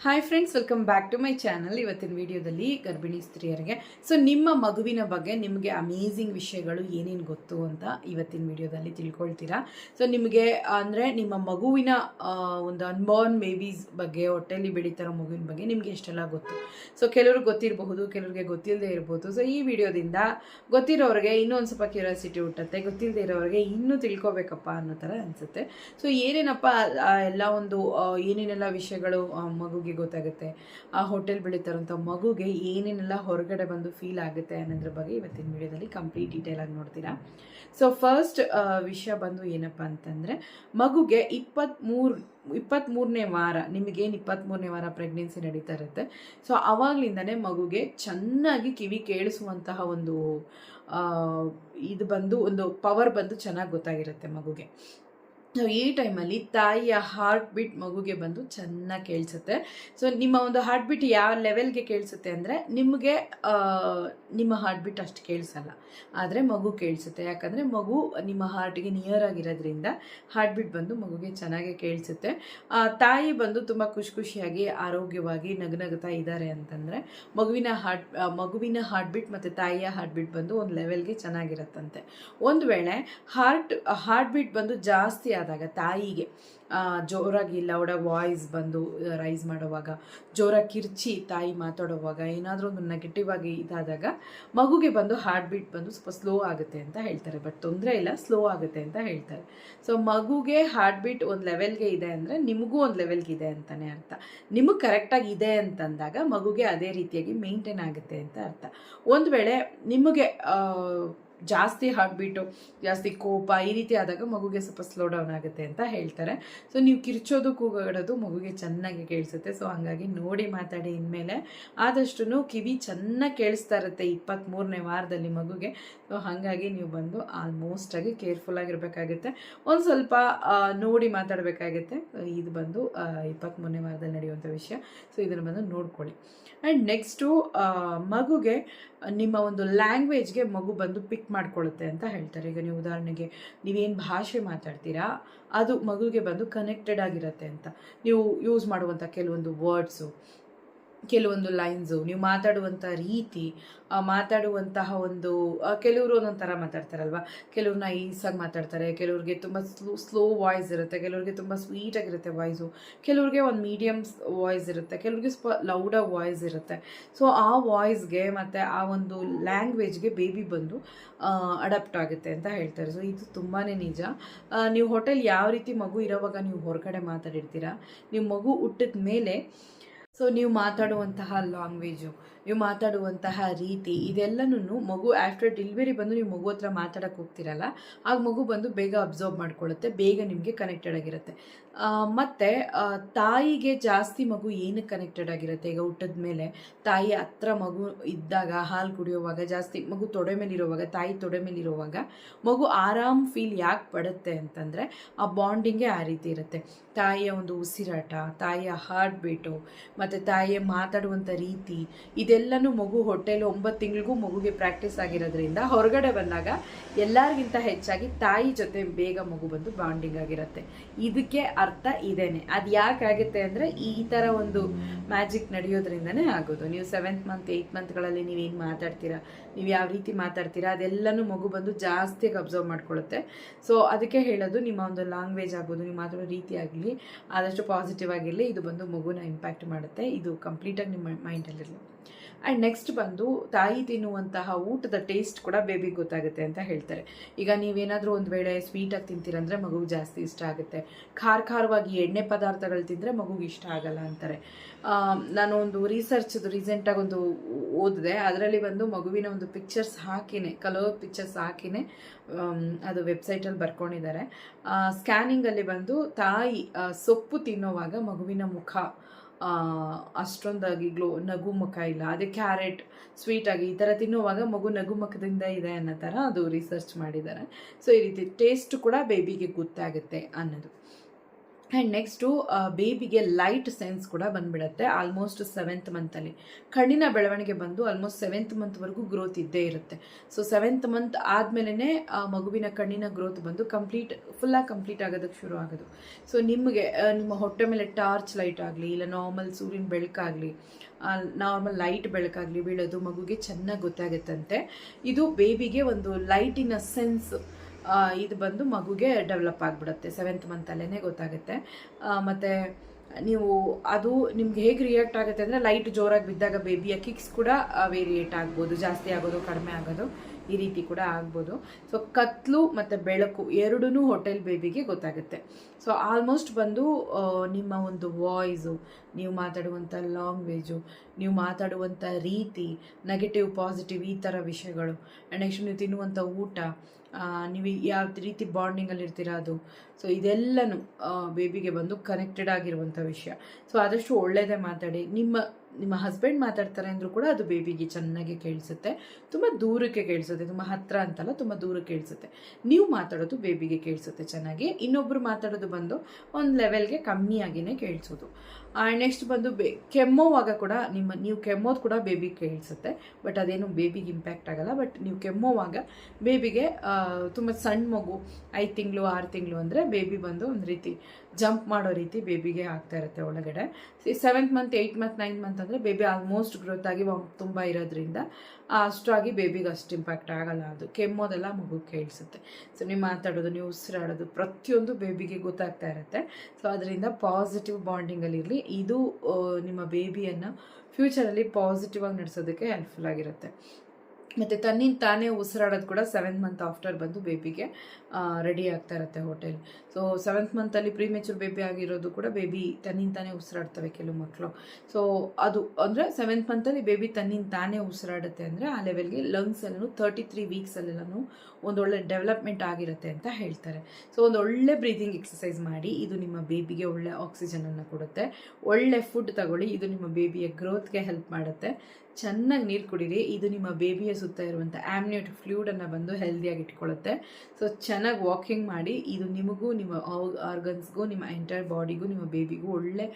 Hi friends welcome back to my channel ಇವತ್ತಿನ ವಿಡಿಯೋದಲ್ಲಿ ಗರ್ಭಿಣಿ ಸ್ತ್ರೀಯರಿಗೆ. ಸೊ ನಿಮ್ಮ ಮಗುವಿನ ಬಗ್ಗೆ ನಿಮಗೆ ಅಮೇಝಿಂಗ್ ವಿಷಯಗಳು ಏನೇನು ಗೊತ್ತು ಅಂತ ಇವತ್ತಿನ ವಿಡಿಯೋದಲ್ಲಿ ತಿಳ್ಕೊಳ್ತೀರಾ. ಸೊ ನಿಮಗೆ ಅಂದರೆ ನಿಮ್ಮ ಮಗುವಿನ ಒಂದು ಅನ್ಬಾರ್ನ್ ಬೇಬೀಸ್ ಬಗ್ಗೆ ಹೊಟ್ಟೆಯಲ್ಲಿ ಬೆಳೀತಾರೋ ಮಗುವಿನ ಬಗ್ಗೆ ನಿಮಗೆ ಎಷ್ಟೆಲ್ಲ ಗೊತ್ತು. ಸೊ ಕೆಲವ್ರಿಗೆ ಗೊತ್ತಿರಬಹುದು ಕೆಲವ್ರಿಗೆ ಗೊತ್ತಿಲ್ಲದೆ ಇರ್ಬೋದು. ಸೊ ಈ ವಿಡಿಯೋದಿಂದ ಗೊತ್ತಿರೋರಿಗೆ ಇನ್ನೊಂದು ಸ್ವಲ್ಪ ಕ್ಯೂರಿಯಾಸಿಟಿ ಹುಟ್ಟುತ್ತೆ ಗೊತ್ತಿಲ್ಲದೆ ಇರೋರಿಗೆ ಇನ್ನೂ ತಿಳ್ಕೊಬೇಕಪ್ಪ ಅನ್ನೋ ಥರ ಅನಿಸುತ್ತೆ. ಸೊ ಏನೇನಪ್ಪ ಎಲ್ಲ ಒಂದು ಏನೇನೆಲ್ಲ ವಿಷಯಗಳು ಆ, ಮಗುಗೆ ಗೊತ್ತಾಗುತ್ತೆ. ಆ ಹೋಟೆಲ್ ಬೆಳೀತಾರಂಥ ಮಗುಗೆ ಏನೇನೆಲ್ಲ ಹೊರಗಡೆ ಬಂದು ಫೀಲ್ ಆಗುತ್ತೆ ಅನ್ನೋದ್ರ ಬಗ್ಗೆ ಇವತ್ತಿನ ವಿಡಿಯೋದಲ್ಲಿ ಕಂಪ್ಲೀಟ್ ಡೀಟೇಲ್ ಆಗಿ ನೋಡ್ತೀರಾ. ಸೊ ಫಸ್ಟ್ ವಿಷಯ ಬಂದು ಏನಪ್ಪ ಅಂತಂದರೆ, ಮಗುಗೆ ಇಪ್ಪತ್ತ್ಮೂರು ಇಪ್ಪತ್ತ್ಮೂರನೇ ವಾರ, ನಿಮಗೇನು ಇಪ್ಪತ್ತ್ಮೂರನೇ ವಾರ ಪ್ರೆಗ್ನೆನ್ಸಿ ನಡೀತಾ ಇರುತ್ತೆ. ಸೊ ಆವಾಗಲಿಂದನೇ ಮಗುಗೆ ಚೆನ್ನಾಗಿ ಕಿವಿ ಕೇಳಿಸುವಂತಹ ಒಂದು ಇದು ಬಂದು, ಒಂದು ಪವರ್ ಬಂದು ಚೆನ್ನಾಗಿ ಗೊತ್ತಾಗಿರುತ್ತೆ ಮಗುಗೆ. ಸೊ ಈ ಟೈಮಲ್ಲಿ ತಾಯಿಯ ಹಾರ್ಟ್ ಬೀಟ್ ಮಗುಗೆ ಬಂದು ಚೆನ್ನಾಗಿ ಕೇಳಿಸುತ್ತೆ. ಸೊ ನಿಮ್ಮ ಒಂದು ಹಾರ್ಟ್ ಬೀಟ್ ಯಾವ ಲೆವೆಲ್ಗೆ ಕೇಳಿಸುತ್ತೆ ಅಂದರೆ ನಿಮಗೆ ನಿಮ್ಮ ಹಾರ್ಟ್ ಬೀಟ್ ಅಷ್ಟು ಕೇಳಿಸಲ್ಲ. ಆದರೆ ಮಗು ಕೇಳಿಸುತ್ತೆ. ಯಾಕಂದರೆ ಮಗು ನಿಮ್ಮ ಹಾರ್ಟ್ಗೆ ನಿಯರ್ ಆಗಿರೋದ್ರಿಂದ ಹಾರ್ಟ್ ಬೀಟ್ ಬಂದು ಮಗುಗೆ ಚೆನ್ನಾಗಿ ಕೇಳಿಸುತ್ತೆ. ತಾಯಿ ಬಂದು ತುಂಬ ಖುಷಿ ಖುಷಿಯಾಗಿ, ಆರೋಗ್ಯವಾಗಿ ನಗನಗುತ್ತಾ ಇದ್ದಾರೆ ಅಂತಂದರೆ ಮಗುವಿನ ಹಾರ್ಟ್ ಮಗುವಿನ ಹಾರ್ಟ್ ಬೀಟ್ ಮತ್ತು ತಾಯಿಯ ಹಾರ್ಟ್ ಬೀಟ್ ಬಂದು ಒಂದು ಲೆವೆಲ್ಗೆ ಚೆನ್ನಾಗಿರುತ್ತಂತೆ. ಒಂದು ವೇಳೆ ಹಾರ್ಟ್ ಹಾರ್ಟ್ ಬೀಟ್ ಬಂದು ಜಾಸ್ತಿ ಆದಾಗ ತಾಯಿಗೆ ಜೋರಾಗಿ ಲೌಡಾಗಿ ವಾಯ್ಸ್ ಬಂದು ರೈಸ್ ಮಾಡುವಾಗ, ಜೋರಾಗಿ ಕಿರ್ಚಿ ತಾಯಿ ಮಾತಾಡುವಾಗ ಏನಾದರೂ ಒಂದು ನೆಗೆಟಿವ್ ಆಗಿ ಇದಾದಾಗ ಮಗುಗೆ ಬಂದು ಹಾರ್ಟ್ ಬೀಟ್ ಬಂದು ಸ್ವಲ್ಪ ಸ್ಲೋ ಆಗುತ್ತೆ ಅಂತ ಹೇಳ್ತಾರೆ. ಬಟ್ ತೊಂದರೆ ಇಲ್ಲ ಸ್ಲೋ ಆಗುತ್ತೆ ಅಂತ ಹೇಳ್ತಾರೆ. ಸೊ ಮಗುಗೆ ಹಾರ್ಟ್ ಬೀಟ್ ಒಂದು ಲೆವೆಲ್ಗೆ ಇದೆ ಅಂದರೆ ನಿಮಗೂ ಒಂದು ಲೆವೆಲ್ಗೆ ಇದೆ ಅಂತಲೇ ಅರ್ಥ. ನಿಮಗೆ ಕರೆಕ್ಟಾಗಿ ಇದೆ ಅಂತಂದಾಗ ಮಗುಗೆ ಅದೇ ರೀತಿಯಾಗಿ ಮೇಂಟೈನ್ ಆಗುತ್ತೆ ಅಂತ ಅರ್ಥ. ಒಂದು ವೇಳೆ ನಿಮಗೆ ಜಾಸ್ತಿ ಹಾರ್ಟ್ ಜಾಸ್ತಿ ಕೋಪ ಈ ರೀತಿ ಆದಾಗ ಮಗುಗೆ ಸ್ವಲ್ಪ ಸ್ಲೋ ಡೌನ್ ಆಗುತ್ತೆ ಅಂತ ಹೇಳ್ತಾರೆ. ಸೊ ನೀವು ಕಿರ್ಚೋದು, ಕೂಗಾಡೋದು ಮಗುಗೆ ಚೆನ್ನಾಗಿ ಕೇಳಿಸುತ್ತೆ. ಸೊ ಹಾಗಾಗಿ ನೋಡಿ ಮಾತಾಡಿ ಇನ್ಮೇಲೆ. ಆದಷ್ಟು ಕಿವಿ ಚೆನ್ನಾಗಿ ಕೇಳಿಸ್ತಾ ಇರುತ್ತೆ ಇಪ್ಪತ್ತ್ಮೂರನೇ ವಾರದಲ್ಲಿ ಮಗುಗೆ. ಸೊ ಹಾಗಾಗಿ ನೀವು ಬಂದು ಆಲ್ಮೋಸ್ಟಾಗಿ ಕೇರ್ಫುಲ್ ಆಗಿರಬೇಕಾಗುತ್ತೆ. ಒಂದು ಸ್ವಲ್ಪ ನೋಡಿ ಮಾತಾಡಬೇಕಾಗುತ್ತೆ. ಇದು ಬಂದು ಇಪ್ಪತ್ತ್ಮೂರನೇ ವಾರದಲ್ಲಿ ನಡೆಯುವಂಥ ವಿಷಯ. ಸೊ ಇದನ್ನು ಬಂದು ನೋಡ್ಕೊಳ್ಳಿ. ಆ್ಯಂಡ್ ನೆಕ್ಸ್ಟು ಮಗುಗೆ ನಿಮ್ಮ ಒಂದು ಲ್ಯಾಂಗ್ವೇಜ್ಗೆ ಮಗು ಬಂದು ಪಿಕ್ ಮಾಡ್ಕೊಳ್ಳುತ್ತೆ ಅಂತ ಹೇಳ್ತಾರೆ. ಈಗ ನೀವು ಉದಾಹರಣೆಗೆ ನೀವೇನು ಭಾಷೆ ಮಾತಾಡ್ತೀರಾ, ಅದು ಮಗುವಿಗೆ ಬಂದು ಕನೆಕ್ಟೆಡ್ ಆಗಿರುತ್ತೆ ಅಂತ. ನೀವು ಯೂಸ್ ಮಾಡುವಂಥ ಕೆಲವೊಂದು ವರ್ಡ್ಸು ಕೆಲವೊಂದು ಲೈನ್ಸು ನೀವು ಮಾತಾಡುವಂಥ ರೀತಿ ಮಾತಾಡುವಂತಹ ಒಂದು ಕೆಲವರು ಒಂದೊಂದು ಥರ ಮಾತಾಡ್ತಾರಲ್ವ? ಕೆಲವ್ರನ್ನ ಈಸಾಗಿ ಮಾತಾಡ್ತಾರೆ, ಕೆಲವ್ರಿಗೆ ತುಂಬ ಸ್ಲೋ ಸ್ಲೋ ವಾಯ್ಸ್ ಇರುತ್ತೆ, ಕೆಲವ್ರಿಗೆ ತುಂಬ ಸ್ವೀಟಾಗಿರುತ್ತೆ ವಾಯ್ಸು ಕೆಲವ್ರಿಗೆ ಒಂದು ಮೀಡಿಯಮ್ ವಾಯ್ಸ್ ಇರುತ್ತೆ, ಕೆಲವ್ರಿಗೆ ಸ್ವ ಲೌಡಾಗಿ ವಾಯ್ಸ್ ಇರುತ್ತೆ. ಸೊ ಆ ವಾಯ್ಸ್ಗೆ ಮತ್ತು ಆ ಒಂದು ಲ್ಯಾಂಗ್ವೇಜ್ಗೆ ಬೇಬಿ ಬಂದು ಅಡಾಪ್ಟ್ ಆಗುತ್ತೆ ಅಂತ ಹೇಳ್ತಾರೆ. ಸೊ ಇದು ತುಂಬಾ ನಿಜ. ನೀವು ಹೋಟೆಲ್ ಯಾವ ರೀತಿ ಮಗು ಇರೋವಾಗ ನೀವು ಹೊರಗಡೆ ಮಾತಾಡಿರ್ತೀರ? ನೀವು ಮಗು ಹುಟ್ಟಿದ ಮೇಲೆ ಸೊ ನೀವು ಮಾತಾಡುವಂತಹ ಲ್ಯಾಂಗ್ವೇಜು ನೀವು ಮಾತಾಡುವಂತಹ ರೀತಿ ಇದೆಲ್ಲನೂ ಮಗು ಆಫ್ಟರ್ ಡೆಲಿವರಿ ಬಂದು ನೀವು ಮಗು ಹತ್ರ ಮಾತಾಡೋಕ್ಕೆ ಹೋಗ್ತಿರಲ್ಲ, ಆಗ ಮಗು ಬಂದು ಬೇಗ ಅಬ್ಸರ್ವ್ ಮಾಡ್ಕೊಳ್ಳುತ್ತೆ, ಬೇಗ ನಿಮಗೆ ಕನೆಕ್ಟೆಡ್ ಆಗಿರುತ್ತೆ. ಮತ್ತು ತಾಯಿಗೆ ಜಾಸ್ತಿ ಮಗು ಏನಕ್ಕೆ ಕನೆಕ್ಟೆಡ್ ಆಗಿರುತ್ತೆ? ಈಗ ಊಟದ ಮೇಲೆ ತಾಯಿ ಹತ್ರ ಮಗು ಇದ್ದಾಗ, ಹಾಲು ಕುಡಿಯೋವಾಗ, ಜಾಸ್ತಿ ಮಗು ತೊಡೆ ಮೇಲಿರುವಾಗ ತಾಯಿ ತೊಡೆ ಮೇಲಿರುವಾಗ ಮಗು ಆರಾಮ್ ಫೀಲ್ ಯಾಕೆ ಪಡುತ್ತೆ ಅಂತಂದರೆ ಆ ಬಾಂಡಿಂಗೇ ಆ ರೀತಿ ಇರುತ್ತೆ. ತಾಯಿಯ ಒಂದು ಉಸಿರಾಟ, ತಾಯಿಯ ಹಾರ್ಟ್ ಬೀಟು ಮತ್ತು ತಾಯಿಯ ಮಾತಾಡುವಂಥ ರೀತಿ ಇದೆಲ್ಲನೂ ಮಗು ಹೊಟ್ಟೆಲಿ ಒಂಬತ್ತು ತಿಂಗಳಿಗೂ ಮಗುಗೆ ಪ್ರಾಕ್ಟೀಸ್ ಆಗಿರೋದ್ರಿಂದ ಹೊರಗಡೆ ಬಂದಾಗ ಎಲ್ಲರಿಗಿಂತ ಹೆಚ್ಚಾಗಿ ತಾಯಿ ಜೊತೆ ಬೇಗ ಮಗು ಬಂದು ಬಾಂಡಿಂಗ್ ಆಗಿರುತ್ತೆ. ಇದಕ್ಕೆ ಅರ್ಥ ಇದೇನೆ. ಅದು ಯಾಕಾಗುತ್ತೆ ಅಂದರೆ ಈ ಥರ ಒಂದು ಮ್ಯಾಜಿಕ್ ನಡೆಯೋದ್ರಿಂದನೇ ಆಗೋದು. ನೀವು ಸೆವೆಂತ್ ಮಂತ್ ಏಯ್ಟ್ ಮಂತ್ಗಳಲ್ಲಿ ನೀವೇನು ಮಾತಾಡ್ತೀರಾ? ನೀವು ಯಾವ ರೀತಿ ಮಾತಾಡ್ತೀರಾ? ಅದೆಲ್ಲನೂ ಮಗು ಬಂದು ಜಾಸ್ತಿಯಾಗಿ ಅಬ್ಸರ್ವ್ ಮಾಡ್ಕೊಳ್ಳುತ್ತೆ ಸೊ ಅದಕ್ಕೆ ಹೇಳೋದು ನಿಮ್ಮ ಒಂದು ಲ್ಯಾಂಗ್ವೇಜ್ ಆಗ್ಬೋದು ನೀವು ಮಾತಾಡೋ ರೀತಿ ಆಗಲಿ, ಆದಷ್ಟು ಪಾಸಿಟಿವ್ ಆಗಿರಲಿ, ಇದು ಬಂದು ಮಗುನ ಇಂಪ್ಯಾಕ್ಟ್ ಮಾಡುತ್ತೆ. ಇದು ಕಂಪ್ಲೀಟಾಗಿ ನಿಮ್ಮ ಮೈಂಡಲ್ಲಿರಲಿ ಆ್ಯಂಡ್ ನೆಕ್ಸ್ಟ್ ಬಂದು ತಾಯಿ ತಿನ್ನುವಂತಹ ಊಟದ ಟೇಸ್ಟ್ ಕೂಡ ಬೇಬಿಗೆ ಗೊತ್ತಾಗುತ್ತೆ ಅಂತ ಹೇಳ್ತಾರೆ. ಈಗ ನೀವೇನಾದರೂ ಒಂದು ವೇಳೆ ಸ್ವೀಟಾಗಿ ತಿಂತೀರಂದರೆ ಮಗುಗೆ ಜಾಸ್ತಿ ಇಷ್ಟ ಆಗುತ್ತೆ. ಖಾರ ಖಾರವಾಗಿ ಎಣ್ಣೆ ಪದಾರ್ಥಗಳು ತಿಂದರೆ ಮಗುಗೆ ಇಷ್ಟ ಆಗಲ್ಲ ಅಂತಾರೆ. ನಾನು ಒಂದು ರಿಸರ್ಚ್ದು ರೀಸೆಂಟಾಗಿ ಒಂದು ಓದಿದೆ. ಅದರಲ್ಲಿ ಬಂದು ಮಗುವಿನ ಒಂದು ಪಿಕ್ಚರ್ಸ್ ಹಾಕಿನೆ ಕಲರ್ ಪಿಕ್ಚರ್ಸ್ ಹಾಕಿನೆ. ಅದು ವೆಬ್ಸೈಟಲ್ಲಿ ಬರ್ಕೊಂಡಿದ್ದಾರೆ. ಸ್ಕ್ಯಾನಿಂಗಲ್ಲಿ ಬಂದು ತಾಯಿ ಸೊಪ್ಪು ತಿನ್ನೋವಾಗ ಮಗುವಿನ ಮುಖ ಅಷ್ಟೊಂದಾಗಿ ಗ್ಲೋ, ನಗು ಮುಖ ಇಲ್ಲ. ಅದೇ ಕ್ಯಾರೆಟ್ ಸ್ವೀಟಾಗಿ ಈ ಥರ ತಿನ್ನುವಾಗ ಮಗು ನಗು ಮುಖದಿಂದ ಇದೆ ಅನ್ನೋ ಥರ ಅದು ರಿಸರ್ಚ್ ಮಾಡಿದ್ದಾರೆ. ಸೊ ಈ ರೀತಿ ಟೇಸ್ಟ್ ಕೂಡ ಬೇಬಿಗೆ ಗೊತ್ತಾಗುತ್ತೆ ಅನ್ನೋದು. ಆ್ಯಂಡ್ ನೆಕ್ಸ್ಟು ಬೇಬಿಗೆ ಲೈಟ್ ಸೆನ್ಸ್ ಕೂಡ ಬಂದ್ಬಿಡುತ್ತೆ ಆಲ್ಮೋಸ್ಟ್ ಸೆವೆಂತ್ ಮಂತಲ್ಲಿ ಕಣ್ಣಿನ ಬೆಳವಣಿಗೆ ಬಂದು ಆಲ್ಮೋಸ್ಟ್ ಸೆವೆಂತ್ ಮಂತ್ವರೆಗೂ ಗ್ರೋತ್ ಇದ್ದೇ ಇರುತ್ತೆ. ಸೊ ಸೆವೆಂತ್ ಮಂತ್ ಆದಮೇಲೆ ಮಗುವಿನ ಕಣ್ಣಿನ ಗ್ರೋತ್ ಬಂದು ಕಂಪ್ಲೀಟ್ ಫುಲ್ಲಾಗಿ ಕಂಪ್ಲೀಟ್ ಆಗೋದಕ್ಕೆ ಶುರು ಆಗೋದು. ಸೊ ನಿಮಗೆ ನಿಮ್ಮ ಹೊಟ್ಟೆ ಮೇಲೆ ಟಾರ್ಚ್ ಲೈಟ್ ಆಗಲಿ, ಇಲ್ಲ ನಾರ್ಮಲ್ ಸೂರ್ಯನ ಬೆಳಕಾಗಲಿ ನಾರ್ಮಲ್ ಲೈಟ್ ಬೆಳಕಾಗಲಿ ಬೀಳೋದು ಮಗುಗೆ ಚೆನ್ನಾಗಿ ಗೊತ್ತಾಗುತ್ತಂತೆ. ಇದು ಬೇಬಿಗೆ ಒಂದು ಲೈಟಿನ ಸೆನ್ಸ್ ಇದು ಬಂದು ಮಗುಗೆ ಡೆವಲಪ್ ಆಗಿಬಿಡುತ್ತೆ ಸೆವೆಂತ್ ಮಂತಲ್ಲೇ ಗೊತ್ತಾಗುತ್ತೆ. ಮತ್ತು ನೀವು ಅದು ನಿಮ್ಗೆ ಹೇಗೆ ರಿಯಾಕ್ಟ್ ಆಗುತ್ತೆ ಅಂದರೆ ಲೈಟ್ ಜೋರಾಗಿ ಬಿದ್ದಾಗ ಬೇಬಿಯ ಕಿಕ್ಸ್ ಕೂಡ ವೇರಿಯೇಟ್ ಆಗ್ಬೋದು, ಜಾಸ್ತಿ ಆಗೋದು, ಕಡಿಮೆ ಆಗೋದು. ಈ ರೀತಿ ಕೂಡ ಆಗ್ಬೋದು. ಸೊ ಕತ್ಲು ಮತ್ತು ಬೆಳಕು ಎರಡೂ ಹೋಟೆಲ್ ಬೇಬಿಗೆ ಗೊತ್ತಾಗುತ್ತೆ. ಸೊ ಆಲ್ಮೋಸ್ಟ್ ಬಂದು ನಿಮ್ಮ ಒಂದು ವಾಯ್ಸು ನೀವು ಮಾತಾಡುವಂಥ ಲ್ಯಾಂಗ್ವೇಜು ನೀವು ಮಾತಾಡುವಂಥ ರೀತಿ ನೆಗೆಟಿವ್ ಪಾಸಿಟಿವ್ ಈ ಥರ ವಿಷಯಗಳು. ಆ್ಯಂಡ್ ನೆಕ್ಸ್ಟ್ ನೀವು ತಿನ್ನುವಂಥ ಊಟ ನೀವು ಯಾವ ರೀತಿ ಬಾಂಡಿಂಗಲ್ಲಿ ಇರ್ತೀರಾ ಅದು. ಸೊ ಇದೆಲ್ಲನೂ ಬೇಬಿಗೆ ಬಂದು ಕನೆಕ್ಟೆಡ್ ಆಗಿರುವಂಥ ವಿಷಯ. ಸೊ ಆದಷ್ಟು ಒಳ್ಳೆಯದೇ ಮಾತಾಡಿ. ನಿಮ್ಮ ನಿಮ್ಮ ಹಸ್ಬೆಂಡ್ ಮಾತಾಡ್ತಾರೆ ಅಂದರೂ ಕೂಡ ಅದು ಬೇಬಿಗೆ ಚೆನ್ನಾಗಿ ಕೇಳಿಸುತ್ತೆ. ತುಂಬ ದೂರಕ್ಕೆ ಕೇಳಿಸುತ್ತೆ. ತುಂಬ ಹತ್ತಿರ ಅಂತಲ್ಲ ತುಂಬ ದೂರಕ್ಕೆ ಕೇಳಿಸುತ್ತೆ. ನೀವು ಮಾತಾಡೋದು ಬೇಬಿಗೆ ಕೇಳಿಸುತ್ತೆ ಚೆನ್ನಾಗಿ. ಇನ್ನೊಬ್ಬರು ಮಾತಾಡೋದು ಬಂದು ಒಂದು ಲೆವೆಲ್ಗೆ ಕಮ್ಮಿಯಾಗಿಯೇ ಕೇಳಿಸೋದು. ನೆಕ್ಸ್ಟ್ ಬಂದು ಬೇ, ಕೆಮ್ಮೋವಾಗ ಕೂಡ ನಿಮ್ಮ, ನೀವು ಕೆಮ್ಮೋದು ಕೂಡ ಬೇಬಿಗೆ ಕೇಳಿಸುತ್ತೆ. ಬಟ್ ಅದೇನು ಬೇಬಿಗೆ ಇಂಪ್ಯಾಕ್ಟ್ ಆಗಲ್ಲ. ಬಟ್ ನೀವು ಕೆಮ್ಮೋವಾಗ ಬೇಬಿಗೆ ತುಂಬ ಸಣ್ಣ ಮಗು, ಐದು ತಿಂಗಳು, ಆರು ತಿಂಗಳು ಅಂದರೆ ಬೇಬಿ ಬಂದು ಒಂದು ರೀತಿ ಜಂಪ್ ಮಾಡೋ ರೀತಿ ಬೇಬಿಗೆ ಆಗ್ತಾ ಇರುತ್ತೆ ಒಳಗಡೆ. Seventh month eight month nine month ಅಂದರೆ ಬೇಬಿ ಆಲ್ಮೋಸ್ಟ್ ಗ್ರೋತ್ ಆಗಿ ತುಂಬ ಇರೋದ್ರಿಂದ ಅಷ್ಟು ಆಗಿ ಬೇಬಿಗೆ ಅಷ್ಟು ಇಂಪ್ಯಾಕ್ಟ್ ಆಗಲ್ಲ ಅದು. ಕೆಮ್ಮೋದೆಲ್ಲ ಮಗು ಕೇಳಿಸುತ್ತೆ. ಸೊ ನೀವು ಮಾತಾಡೋದು, ನೀವು ಉಸಿರಾಡೋದು ಪ್ರತಿಯೊಂದು ಬೇಬಿಗೆ ಗೊತ್ತಾಗ್ತಾ ಇರುತ್ತೆ. ಸೊ ಅದರಿಂದ ಪಾಸಿಟಿವ್ ಬಾಂಡಿಂಗಲ್ಲಿರಲಿ ಇದು ನಿಮ್ಮ ಬೇಬಿಯನ್ನು ಫ್ಯೂಚರಲ್ಲಿ ಪಾಸಿಟಿವ್ ಆಗಿ ನಡೆಸೋದಕ್ಕೆ ಹೆಲ್ಪ್ಫುಲ್ ಆಗಿರುತ್ತೆ. ಮತ್ತು ತನ್ನಿಂದ ತಾನೇ ಉಸಿರಾಡೋದು ಕೂಡ ಸೆವೆಂತ್ ಮಂತ್ ಆಫ್ಟರ್ ಬಂದು ಬೇಬಿಗೆ ರೆಡಿ ಆಗ್ತಾ ಇರುತ್ತೆ ಹೋಟೆಲ್ ಸೊ ಸೆವೆಂತ್ ಮಂತಲ್ಲಿ ಪ್ರೀ ಮೆಚೂರ್ ಬೇಬಿ ಆಗಿರೋದು ಕೂಡ ಬೇಬಿ ತನ್ನಿಂದ ತಾನೇ ಉಸಿರಾಡ್ತವೆ ಕೆಲವು ಮಕ್ಕಳು ಸೊ ಅದು ಅಂದರೆ ಸೆವೆಂತ್ ಮಂತಲ್ಲಿ ಬೇಬಿ ತನ್ನಿಂದ ತಾನೇ ಉಸಿರಾಡುತ್ತೆ ಅಂದರೆ ಆ ಲೆವೆಲ್ಗೆ ಲಂಗ್ಸಲ್ಲೂ ತರ್ಟಿ ತ್ರೀ ವೀಕ್ಸಲ್ಲೆಲ್ಲೂ ಒಂದೊಳ್ಳೆ ಡೆವಲಪ್ಮೆಂಟ್ ಆಗಿರುತ್ತೆ ಅಂತ ಹೇಳ್ತಾರೆ. ಸೊ ಒಂದು ಒಳ್ಳೆ ಬ್ರೀದಿಂಗ್ ಎಕ್ಸಸೈಸ್ ಮಾಡಿ ಇದು ನಿಮ್ಮ ಬೇಬಿಗೆ ಒಳ್ಳೆ ಆಕ್ಸಿಜನನ್ನು ಕೊಡುತ್ತೆ. ಒಳ್ಳೆ ಫುಡ್ ತಗೊಳ್ಳಿ, ಇದು ನಿಮ್ಮ ಬೇಬಿಯ ಗ್ರೋತ್ಗೆ ಹೆಲ್ಪ್ ಮಾಡುತ್ತೆ. ಚೆನ್ನಾಗಿ ನೀರು ಕುಡೀರಿ, ಇದು ನಿಮ್ಮ ಬೇಬಿಯ ಸುತ್ತ ಇರುವಂಥ ಆಮ್ನಿಯೋಟ್ ಫ್ಲೂಡನ್ನು ಬಂದು ಹೆಲ್ದಿಯಾಗಿ ಇಟ್ಕೊಳ್ಳುತ್ತೆ ಸೊ ಚೆನ್ನಾಗಿ ವಾಕಿಂಗ್ ಮಾಡಿ ಇದು ನಿಮಗೂ, ನಿಮ್ಮ ಆರ್ಗನ್ಸ್ಗೂ ನಿಮ್ಮ ಎಂಟೈರ್ ಬಾಡಿಗೂ ನಿಮ್ಮ ಬೇಬಿಗೂ ಒಳ್ಳೆ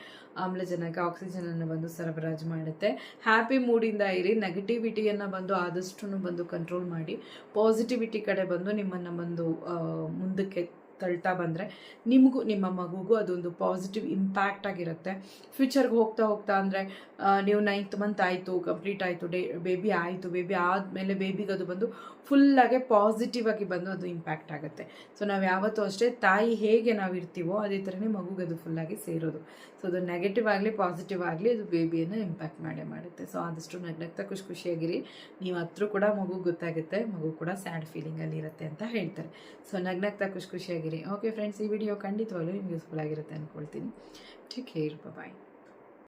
ಆಮ್ಲಜನಕ ಆಕ್ಸಿಜನನ್ನು ಬಂದು ಸರಬರಾಜು ಮಾಡುತ್ತೆ. ಹ್ಯಾಪಿ ಮೂಡಿಂದ ಇರಿ ನೆಗೆಟಿವಿಟಿಯನ್ನು ಬಂದು ಆದಷ್ಟು ಬಂದು ಕಂಟ್ರೋಲ್ ಮಾಡಿ ಪಾಸಿಟಿವಿಟಿ ಕಡೆ ಬಂದು ನಿಮ್ಮನ್ನು ಬಂದು ಮುಂದಕ್ಕೆ ತಳ್ತಾ ಬಂದರೆ ನಿಮಗೂ, ನಿಮ್ಮ ಮಗುಗೂ ಅದೊಂದು ಪಾಸಿಟಿವ್ ಇಂಪ್ಯಾಕ್ಟ್ ಆಗಿರುತ್ತೆ. ಫ್ಯೂಚರ್ಗೆ ಹೋಗ್ತಾ ಹೋಗ್ತಾ ಅಂದರೆ ನೀವು ನೈನ್ತ್ ಮಂತ್ ಆಯಿತು ಕಂಪ್ಲೀಟ್ ಆಯಿತು, ಡೇ ಬೇಬಿ ಆಯಿತು ಬೇಬಿ ಆದಮೇಲೆ ಬೇಬಿಗೆ ಅದು ಬಂದು ಫುಲ್ಲಾಗೆ ಪಾಸಿಟಿವ್ ಆಗಿ ಬಂದು ಅದು ಇಂಪ್ಯಾಕ್ಟ್ ಆಗುತ್ತೆ. ಸೊ ನಾವು ಯಾವತ್ತೂ ಅಷ್ಟೇ ತಾಯಿ ಹೇಗೆ ನಾವು ಇರ್ತೀವೋ ಅದೇ ಥರನೇ ಮಗುಗೆ ಅದು ಫುಲ್ಲಾಗಿ ಸೇರೋದು. ಸೊ ಅದು ನೆಗೆಟಿವ್ ಆಗಲಿ ಪಾಸಿಟಿವ್ ಆಗಲಿ ಅದು ಬೇಬಿಯನ್ನು ಇಂಪ್ಯಾಕ್ಟ್ ಮಾಡೇ ಮಾಡುತ್ತೆ. ಸೊ ಆದಷ್ಟು ನಗ್ನಗ್ತಾ ಖುಷಿ ಖುಷಿಯಾಗಿರಿ. ನೀವು ಹತ್ರ ಕೂಡ ಮಗು ಗೊತ್ತಾಗುತ್ತೆ, ಮಗು ಕೂಡ ಸ್ಯಾಡ್ ಫೀಲಿಂಗಲ್ಲಿ ಇರುತ್ತೆ ಅಂತ ಹೇಳ್ತಾರೆ. ಸೊ ನಗ್ನಗ್ತಾ ಖುಷಿ ಖುಷಿಯಾಗಿರಿ ಓಕೆ ಫ್ರೆಂಡ್ಸ್ ಈ ವಿಡಿಯೋ ಖಂಡಿತವಾಗ್ಲೂ ನಿಮ್ಗೆ ಯೂಸ್ಫುಲ್ ಆಗಿರುತ್ತೆ ಅಂದ್ಕೊಳ್ತೀನಿ ಟೇಕ್ ಕೇರ್ ಬಾಯ್